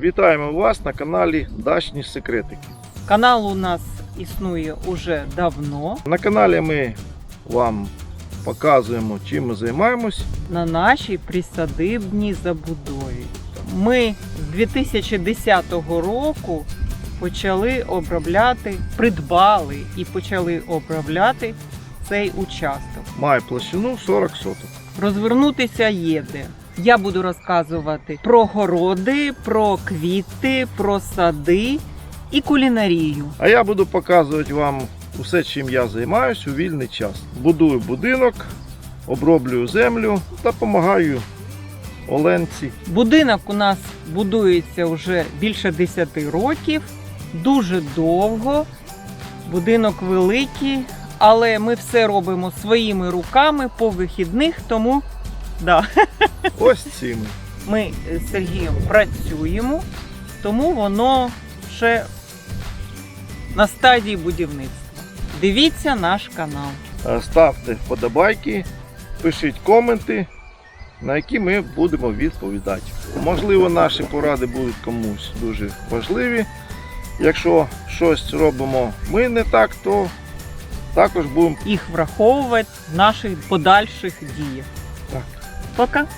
Вітаємо вас на каналі Дачні Секретики. Канал у нас існує уже давно На каналі ми вам показуємо, чим ми займаємось. на нашій присадибній забудові. Ми з 2010 року почали обробляти, придбали і почали обробляти цей участок. Має площину 40 соток. Розвернутися є де. Я буду розказувати про городи, про квіти, про сади і кулінарію. А я буду показувати вам усе, чим я займаюсь у вільний час. Будую будинок, оброблюю землю, та допомагаю Оленці. Будинок у нас будується вже більше 10 років, дуже довго. Будинок великий, але ми все робимо своїми руками по вихідних, тому да, Ось цими. ми з Сергієм працюємо, тому воно ще на стадії будівництва. Дивіться наш канал. Е, Ставте вподобайки, пишіть коменти, на які ми будемо відповідати. Можливо, наші поради будуть комусь дуже важливі. Якщо щось робимо ми не так, то також будемо Їх враховувати в наших подальших діях. Так. Пока!